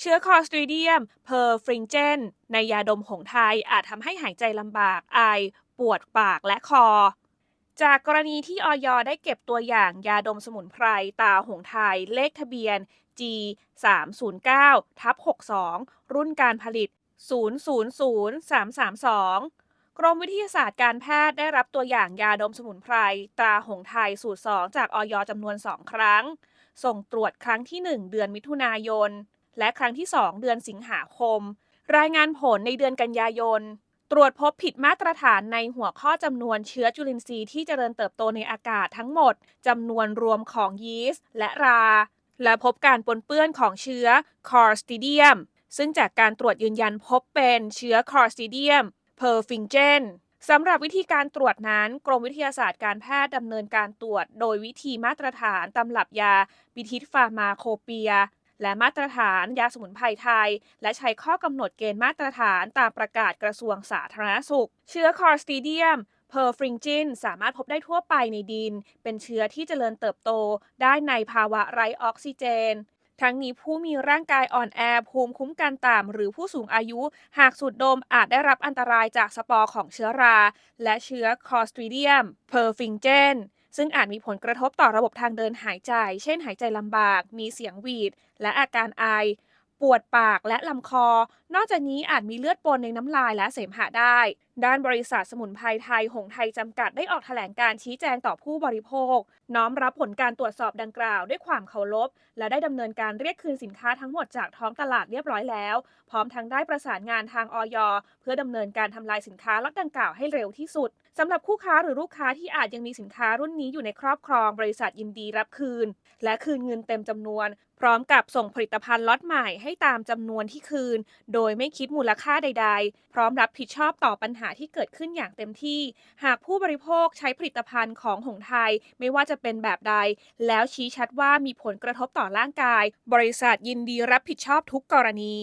เชื้อคอสตรีเดียมเพอร์ฟริงเจนในยาดมหงส์ไทยอาจทำให้หายใจลำบาก ไอ ปวดปากและคอ จากกรณีที่ออยได้เก็บตัวอย่างยาดมสมุนไพรตาหงส์ไทยเลขทะเบียน G 309ทับ62 รุ่นการผลิต 000332 กรมวิทยาศาสตร์การแพทย์ได้รับตัวอย่างยาดมสมุนไพรตราหงส์ไทยสูตร 2 จากออยจำนวน 2 ครั้ง ส่งตรวจครั้งที่ 1 เดือนมิถุนายน และครั้งที่ 2 เดือนสิงหาคม รายงานผลในเดือนกันยายน ตรวจพบผิดมาตรฐานในหัวข้อจำนวนเชื้อจุลินทรีย์ที่เจริญเติบโตในอากาศทั้งหมดจำนวนรวมของยีสต์และรา และพบการปนเปื้อนของเชื้อคอร์สติเดียมซึ่งจากการตรวจยืนยันพบเป็นเชื้อคอร์สติเดียมเพอร์ฟิงเจนสำหรับวิธีการตรวจนั้น กรมวิทยาศาสตร์การแพทย์ดำเนินการตรวจ โดยวิธีมาตรฐานตำรับยาบิทิตฟาร์มาโคเปีย และมาตรฐานยาสมุนไพรไทย และใช้ข้อกำหนดเกณฑ์มาตรฐานตามประกาศกระทรวงสาธารณสุข เชื้อคอร์สติเดียมเพอร์ฟริงจินสามารถพบได้ทั่วไปในดิน เป็นเชื้อที่เจริญเติบโตได้ในภาวะไร้ออกซิเจน ทั้งนี้ผู้มีร่างกายอ่อนแอภูมิคุ้มกันต่ำหรือผู้สูงอายุ หากสูดดมอาจได้รับอันตรายจากสปอร์ของเชื้อรา และเชื้อคอสตริเดียมเพอร์ฟิงเจน ซึ่งอาจมีผลกระทบต่อระบบทางเดินหายใจ เช่นหายใจลำบาก มีเสียงหวีด และอาการไอ ปวดปากและลำคอ นอกจากนี้อาจมีเลือดปนในน้ำลายและเสมหะได้ ด้านบริษัทสมุนไพรไทย หงไทยจำกัดได้ออกแถลงการชี้แจงต่อผู้บริโภค น้อมรับผลการตรวจสอบดังกล่าวด้วยความเคารพ และได้ดำเนินการเรียกคืนสินค้าทั้งหมดจากท้องตลาดเรียบร้อยแล้ว พร้อมทั้งได้ประสานงานทางออยเพื่อดำเนินการทำลายสินค้าล็อตดังกล่าวให้เร็วที่สุดสำหรับคู่ค้าหรือลูกค้าที่อาจยังมีสินค้ารุ่นนี้อยู่ในครอบครอง บริษัทยินดีรับคืน และคืนเงินเต็มจำนวน พร้อมกับส่งผลิตภัณฑ์ล็อตใหม่ให้ตามจำนวนที่คืน โดยไม่คิดมูลค่าใด ๆ พร้อมรับผิดชอบต่อปัญหาที่เกิดขึ้นอย่างเต็มที่ หากผู้บริโภคใช้ผลิตภัณฑ์ของหงไทย ไม่ว่าจะเป็นแบบใด แล้วชี้ชัดว่ามีผลกระทบต่อร่างกาย บริษัทยินดีรับผิดชอบทุกกรณี